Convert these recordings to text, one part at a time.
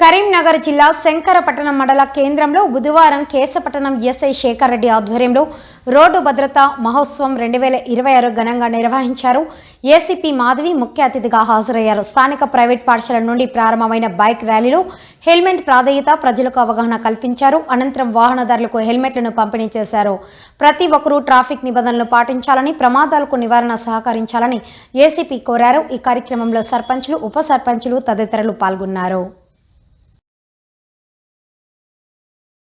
కరీంనగర్ జిల్లా శంకరపట్టణం మండల కేంద్రంలో బుధవారం కేశపట్టణం ఎస్ఐ శేఖర్ రెడ్డి ఆధ్వర్యంలో రోడ్డు భద్రత మహోత్సవం రెండు వేల ఇరవై ఆరు ఘనంగా నిర్వహించారు. ఏసీపీ మాధవి ముఖ్య అతిథిగా హాజరయ్యారు. స్థానిక ప్రైవేట్ పాఠశాల నుండి ప్రారంభమైన బైక్ ర్యాలీలో హెల్మెట్ ప్రాధాన్యత ప్రజలకు అవగాహన కల్పించారు. అనంతరం వాహనదారులకు హెల్మెట్లను పంపిణీ చేశారు. ప్రతి ఒక్కరూ ట్రాఫిక్ నిబంధనలు పాటించాలని ప్రమాదాలకు నివారణ సహకరించాలని ఏసీపీ కోరారు. ఈ కార్యక్రమంలో సర్పంచులు ఉప సర్పంచులు తదితరులు పాల్గొన్నారు.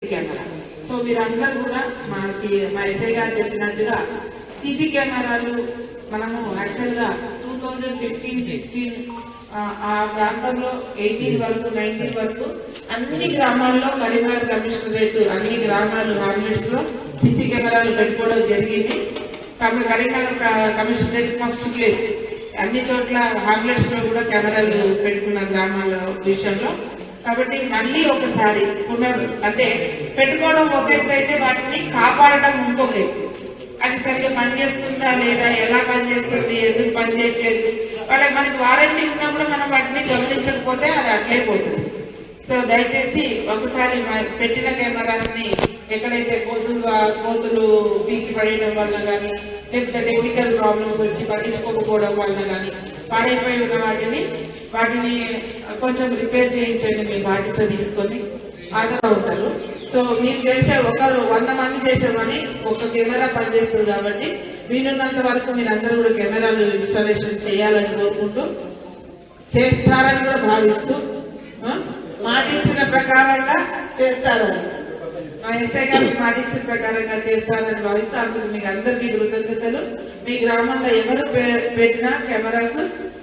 కెమెరా. సో మీరందరూ కూడా మా మా ఎస్ఐ గారు చెప్పినట్టుగా సీసీ కెమెరాలు మనము యాక్చువల్గా టూ థౌజండ్ ఫిఫ్టీన్ సిక్స్టీన్ ఆ ప్రాంతంలో ఎయిటీన్ వరకు నైన్టీన్ వరకు అన్ని గ్రామాల్లో కరీంనగర్ కమిషనరేట్ అన్ని గ్రామాలు హార్మేట్స్లో సీసీ కెమెరాలు పెట్టుకోవడం జరిగింది. కరీంనగర్ క- కమిషనరేట్ ఫస్ట్ ప్లేస్ అన్ని చోట్ల హామ్లెట్స్లో కూడా కెమెరాలు పెట్టుకున్న గ్రామాల విషయంలో కాబట్టి మళ్ళీ ఒకసారి పునర్ అంటే పెట్టుకోవడం ఒక ఎత్తు అయితే వాటిని కాపాడటం ఇంకొక ఎత్తు అది సరిగ్గా పనిచేస్తుందా లేదా ఎలా పనిచేస్తుంది ఎందుకు పనిచేయట్లేదు? వాళ్ళకి మనకి వారంటీ ఉన్నప్పుడు మనం వాటిని గమనించకపోతే అది అట్లే పోతుంది. సో దయచేసి ఒకసారి పెట్టిన కెమెరాస్ని ఎక్కడైతే కోతులు కోతులు పీకి పడేయడం వల్ల కానీ లేకపోతే టెక్నికల్ ప్రాబ్లమ్స్ వచ్చి పట్టించుకోకపోవడం వల్ల కానీ పాడైపోయి ఉన్న వాటిని వాటిని కొంచెం రిపేర్ చేయించండి మీ బాధ్యత తీసుకొని ఆధార ఉంటారు. సో మీరు చేసే ఒకరు వంద మంది చేసే పని ఒక కెమెరా పనిచేస్తుంది కాబట్టి వీలున్నంత వరకు మీరు అందరూ కూడా కెమెరాలు ఇన్స్టాలేషన్ చేయాలని కోరుకుంటూ చేస్తారని కూడా భావిస్తూ మాటించిన మాటిచ్చిన ప్రకారంగా చేస్తారు. మా ఎస్ఐ గారికి మాటిచ్చిన ప్రకారంగా చేస్తారని భావిస్తూ అందుకు మీకు అందరికీ కృతజ్ఞతలు. మీ గ్రామంలో ఎవరు పెట్టినా కెమెరాస్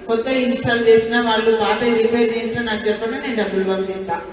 కొత్త ఇన్స్టాల్ చేసినా వాళ్ళు పాత రిపేర్ చేయించినా నాకు చెప్పండి నేను డబ్బులు పంపిస్తాను